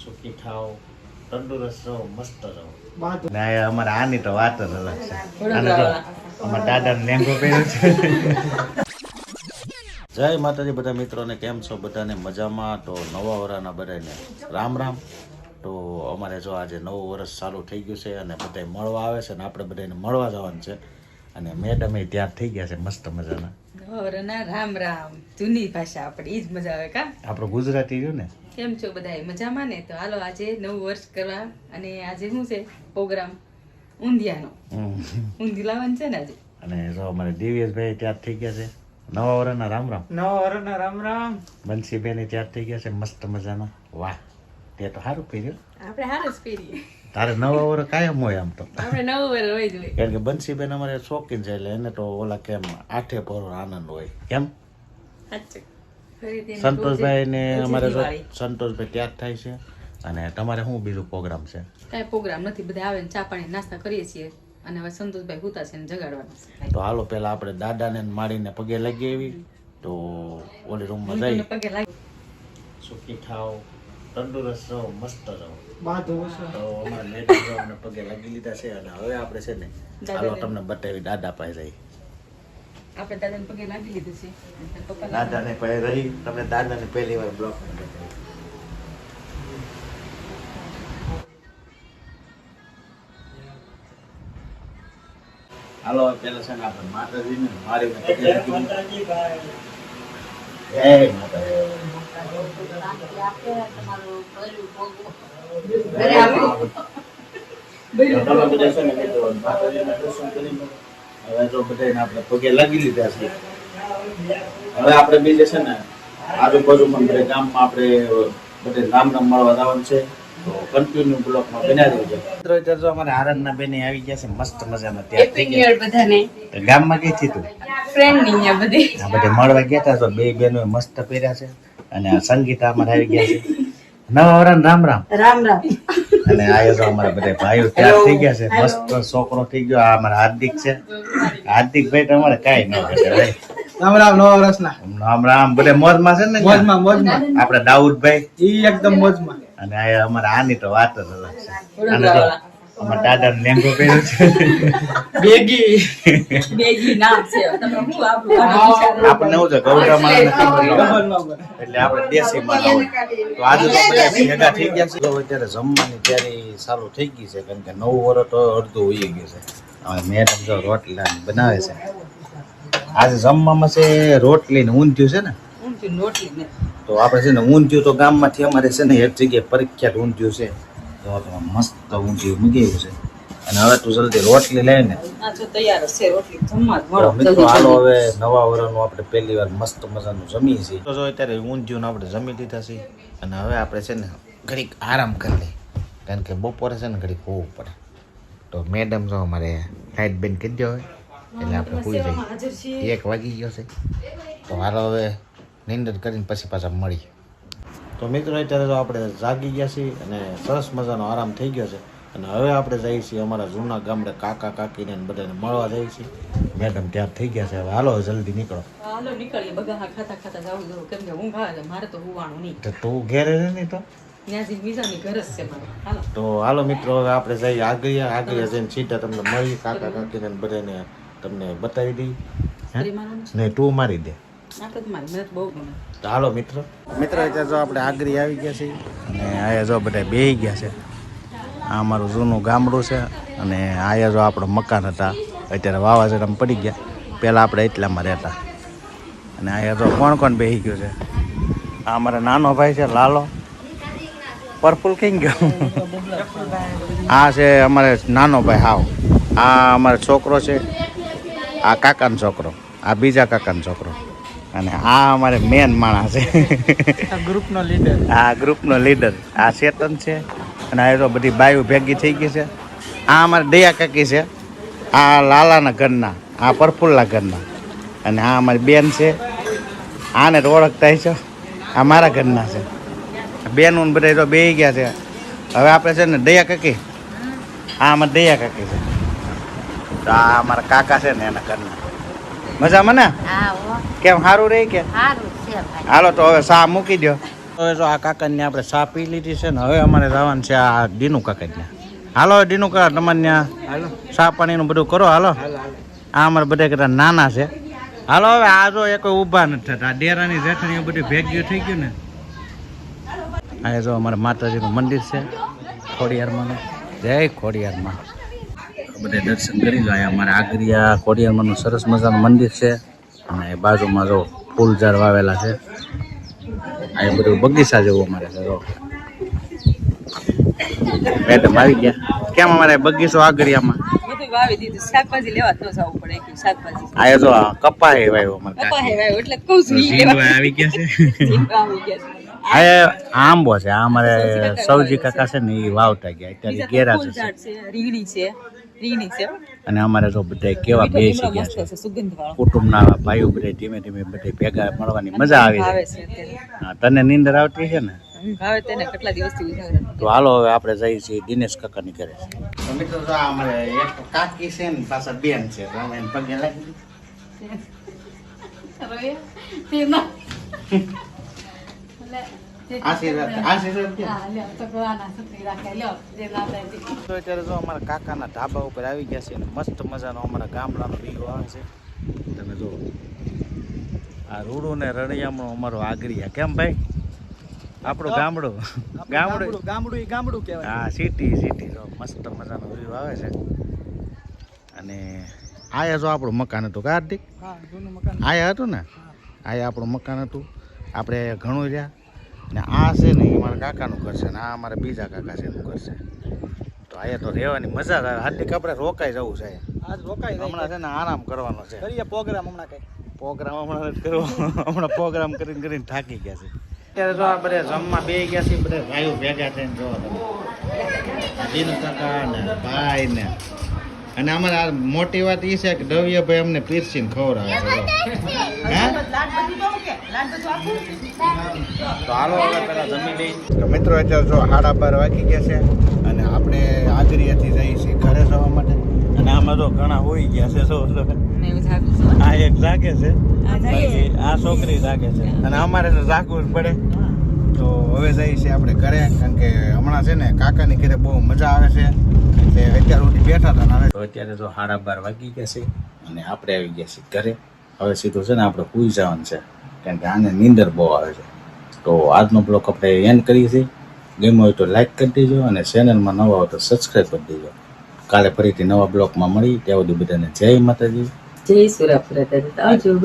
સુખી થાવ તંદુરસ્ત રહો મસ્ત રહો. ના અમારે આની તો વાત જ અલગ છે. આને તો અમારા દાદાને લેંગો પહેર્યો છે. જય માતાજી બધા મિત્રોને કેમ છો? બધાને મજામાં? તો નવા વરાના બધાને રામ રામ. તો અમારે જો આજે નવું વર્ષ ચાલુ થઈ ગયું છે અને બધા મળવા આવે છે અને આપણે બધાને મળવા જવાનું છે. અને મેડમ એ ત્યાં થઈ ગયા છે મસ્ત મજાના. ના રામ રામ. જૂની ભાષા આપણે એ જ મજા આવે કા? આપણો ગુજરાતી રહ્યું ને? કેમ છો બધા મજામાં ને? તો હાલો આજે નવું વર્ષ કરવા અને આજે શું છે? પ્રોગ્રામ ઊંધિયાનો. ઊંધી લાવવાનું છે ને આજે? અને જો અમારે દિવ્યેશભાઈ ત્યાં થઈ ગયા છે. નવા વર્ષના રામ રામ. નવા વર્ષના રામ રામ. બંસીબેન ત્યાં થઈ ગયા છે મસ્ત મજાના. વાહ. તે તો સારું પહેર્યું આપણે સારું જ પહેરીએ તારે નવા વર કાયમ હોય આમ તો. આપણે નવું વર્ષ હોય જ કારણ કે બંસીબેન અમારે શોખીન છે એટલે એને તો ઓલા કેમ આઠે પરો આનંદ હોય. કેમ? સંતોષભાઈ ને અમારે સંતોષભાઈ ત્યાં જ થાય છે. અને તમારે શું બીજું પ્રોગ્રામ છે? કાંઈ પ્રોગ્રામ નથી. બધા આવે ને ચા પાણી નાસ્તા કરીએ છીએ. અને હવે સંતોષભાઈ હુતા છે ને જગાડવાના તો હાલો પેલા આપણે દાદાને ને મારીને પગે લાગી એવી. તો ઓલી રૂમમાં જઈ. પગે લાગી. સુખી થાવ. તંદુરસ્ત રહો મસ્ત રહો. તો અમારા લેડીઝો અમને પગે લાગી લીધા છે અને હવે આપણે છે ને ચાલો તમને બતાવી દાદા પાસે જઈ આપણે દાદાને પગે લાગી લીધું છે. દાદાને પાસે રહી તમને દાદાને પહેલી વાર બ્લોક હાલો પેલા છે ને આપણે માતાજીને મારી જય હવે આપણે છે બીજે ને આજુબાજુમાં બધા ગામમાં આપણે બધે નામ નામ મળવા જવાનું છે. તો કન્ટિન્યુ બ્લોકમાં બનાવી દેજો મિત્રો અત્યારે જો અમારે આરંગના બેને આવી ગયા છે મસ્ત મજામાં ત્યાં બધાને. ગામમાં થી તું ફ્રેન્ડની અહીંયા બધી. આ બધે મળવા ગયા હતા તો બે બહેનો મસ્ત પહેર્યા છે. અને આ સંગીતા અમારે આવી ગયા છે. નવા વરાન રામ રામ. રામ રામ. અને આ અમારા બધા ભાઈઓ ત્યાં થઈ ગયા છે. મસ્ત છોકરો થઈ ગયો. આ અમારા હાર્દિક છે. હાર્દિક ભાઈ તમારે કઈ ન ઘટે ભાઈ રામ રામ નવા વર્ષના. રામ રામ. બધે મોજમાં છે ને મોજમાં મોજમાં. આપડે દાઉદભાઈ. ઈ એકદમ મોજમાં. અને આ અમારે આની તો વાત જ અલગ છે. અમારા દાદા લેંગો પહેર્યો છે. બેગી. બેગી નામ છે. તમે હું આપણું આપણને એવું છે ગૌરામાં નથી ખબર બોલવાનું. ન પડે. એટલે આપણે દેશી માં તો આજે તો બધા ભેગા થઈ ગયા છે. તો અત્યારે જમવાની તૈયારી ચાલુ થઈ ગઈ છે કારણ કે નવું વર્ષ તો અડધું હોઈ ગયું છે. હવે મેડમ જો રોટલા બનાવે છે. આજે જમવામાં છે રોટલી ને ઊંધિયું છે ને? ઊંધિયું રોટલી ને. તો આપણે છે ને ઊંધિયું તો ગામમાંથી અમારે છે ને એક જગ્યાએ પ્રખ્યાત ઊંધિયું છે. તો મસ્ત ઊંધિયું મૂકી છે. અને હવે તું જલ્દી રોટલી મિત્રો જલ્દી હાલો હવે નવા વર્ષનું આપણે પહેલી વાર મસ્ત મજાનું જમીએ છીએ. તો જો અત્યારે ઊંધિયું આપણે જમી લીધા છે. અને હવે આપણે છે ને ઘડીક આરામ કરી લઈએ. કારણ કે બપોરે છે ને ઘડીક હોવું પડે. તો મેડમ જો અમારે લાઈટ બેન કહી દો એટલે આપણે હોઈ જઈએ. એક વાગી ગયો છે. તો હાલો હવે નિંદર કરીને પછી પાછા મળીએ. તો મિત્રો અત્યારે તો આપણે જાગી ગયા છીએ અને સરસ મજાનો આરામ થઈ ગયો છે. અને હવે આપણે જઈએ છીએ અમારા જૂના ગામડે કાકા કાકીને બધાને મળવા જઈએ છીએ. મેડમ ત્યાં થઈ ગયા છે. હવે હાલો જલ્દી નીકળો. હાલો નીકળીએ. બગા ખાતા ખાતા જવું જવું. કેમ કે ઊંઘ આવે મારે તો હુવાનું નહીં. તો તું ઘેરે રહે નહીં તો? ત્યાંથી બીજાની ઘર છે મારે. તો હાલો મિત્રો હવે આપણે જઈએ આગળ. આગળ જઈને સીધા તમને મળી કાકા કાકીને બધાને તમને બતાવી દઈ ને તું મારી દે. તો હાલો મિત્રો. મિત્રો અત્યારે જો આપણે આગરી આવી ગયા છીએ અને અહીંયા જો બધા બેહી ગયા છે. આ અમારું જૂનું ગામડું છે અને અહીંયા જો આપણું મકાન હતા, અત્યારે વાવાઝોડામાં પડી ગયા. પહેલાં આપણે એટલામાં રહેતા. અને અહીંયા જો કોણ કોણ બેહી ગયું છે? આ અમારા નાનો ભાઈ છે, લાલો. પર્પલ કઈ ગયો? આ છે અમારે નાનો ભાઈ, હાવ. આ અમારો છોકરો છે, આ કાકાનો છોકરો, આ બીજા કાકાનો છોકરો. અને આ અમારે મેન માણસ છે. આ ગ્રુપનો લીડર આ ગ્રુપનો લીડર આ ચેતન છે. અને આ તો બધી બાયુ ભેગી થઈ ગઈ છે. આ અમારે દયા કાકી છે. આ લાલાના ઘરના આ પરફુલ્લા ઘરના. અને આ અમારી બેન છે. આને તો ઓળખતા છો આ મારા ઘરના છે. બેનું બધા તો બે ગયા છે. હવે આપણે છે ને દયા કાકી. આ અમારે દયા કાકી છે. તો આ અમારા કાકા છે ને એના ઘરના. મજામાં ને? કેમ સારું રહી કે? સારું છે ભાઈ. હાલો તો હવે સા મૂકી દો હવે જો આ કાકાને આપણે સા પી લીધી છે ને હવે અમારે જવાનું છે આ દીનુ કાકા ત્યાં. હાલો દીનુ કાકા તમારે ત્યાં હાલો. ચા પાણીનું બધું કરો હાલો? આ અમારે બધા કરતા નાના છે. હાલો હવે આ જો એ કોઈ ઊભા નથી થતા. આ ડેરાની જેઠણીઓ બધું ભેગ્યું થઈ ગયું ને. આ જો અમારે માતાજીનું મંદિર છે ખોડિયારમાં જય ખોડિયારમાં. બધે દર્શન કરી લો. અહીંયા અમારે આગરિયા ખોડિયારમાંનું સરસ મજાનું મંદિર છે. અને બાજુમાં જો ફૂલ ઝાડ વાવેલા છે. અહીંયા બધું બગીચા જેવું અમારે છે જો. મેડમ આવી ગયા. કેમ અમારે બગીચો આગરિયામાં? વાવી દીધું. શાકભાજી લેવા જ જવું પડે કે શાકભાજી. આ જો આ કપા હે વાવ્યો અમારે કપા હે વાવ્યો એટલે કહું છું ઈ લેવા. આવી ગયા છે. આવી ગયા છે. આ આંબો છે. આ અમારે સૌજી કાકા છે. ને એ વાવતા ગયા. અત્યારે ઘેરા છે રીંગણી છે. અને અમારે તો બધા કેવા બે બેસી ગયા છે છે કુટુંબના ભાઈઓ બધા ધીમે ધીમે બધા ભેગા મળવાની મજા આવી જાય. છે હા, તને નીંદર આવતી છે ને? તો હાલો હવે આપણે જઈએ છીએ દિનેશ કાકાની ઘરે. મિત્રો તો અમારે એક કાકી છે ને પાછા બેન છે તો એને પગે લાગી અત્યારે જો અમારા કાકાના ઢાબા ઉપર આવી ગયા છે અને મસ્ત મજાનો અમારા ગામડાનો વ્યૂ આવે છે. તમે જો આ રૂડું ને રણિયામણો અમારો આગરિયા કેમ ભાઈ? આપણું ગામડું. ગામડું ગામડું. એ ગામડું કહેવાય. હા સિટી સિટી જો મસ્ત મજાનો વ્યૂ આવે છે. અને આયા જો આપણું મકાન હતું કાર્તિક હાર્દિક? હા જૂનું મકાન. આયા હતું ને? આયા આપણું મકાન હતું. આપણે ઘણું રહ્યા. ને આ છે ને એ મારા કાકાનું ઘર છે ને આ અમારા બીજા કાકા છે એનું ઘર છે. તો અહીંયા તો રહેવાની મજા આવે. હાર્દિક આપણે રોકાઈ જવું છે. આજ રોકાઈ હમણાં છે ને આરામ કરવાનો છે. કરીએ પ્રોગ્રામ હમણાં કઈ પ્રોગ્રામ હમણાં જ કરવો. હમણાં પ્રોગ્રામ કરીને કરીને થાકી ગયા છે. અત્યારે જો આ બધા જમવા બે ગયા છે બધા ભાઈઓ ભેગા થઈને જો તમે. દિન કાકા ને ભાઈ ને. અને અમારે આ મોટી વાત એ છે કે દવ્યભાઈ અમને પીરસીને ખવડાવે છે. હે? તો હાલો હવે પેલા જમી લઈ તો મિત્રો અત્યારે જો સાડા બાર વાગી ગયા છે અને આપણે આગરિયાથી જઈએ છીએ ઘરે જવા માટે. અને આમાં તો ઘણા હોઈ ગયા છે સૌ. આ એક જાગે છે આ છોકરી જાગે છે. અને અમારે તો જાગવું જ પડે. તો હવે જઈએ છીએ આપણે ઘરે કારણ કે હમણાં છે ને કાકાની ઘરે બહુ મજા આવે છે. એટલે અત્યાર સુધી બેઠા હતા હવે. તો અત્યારે તો સાડા બાર વાગી ગયા છે અને આપણે આવી ગયા છીએ ઘરે. હવે સીધું છે ને આપણે પૂછ જવાનું છે. કારણ કે આને નીંદર બહુ આવે છે. તો આજનો બ્લોક આપણે એન્ડ કરીએ છીએ. ગમ્યો હોય તો લાઈક કરી દેજો અને ચેનલમાં નવા હોય તો સબસ્ક્રાઈબ કરી દેજો. કાલે ફરીથી નવા બ્લોકમાં મળી ત્યાં સુધી બધાને જય માતાજી. જય સુરાપુરા આવજો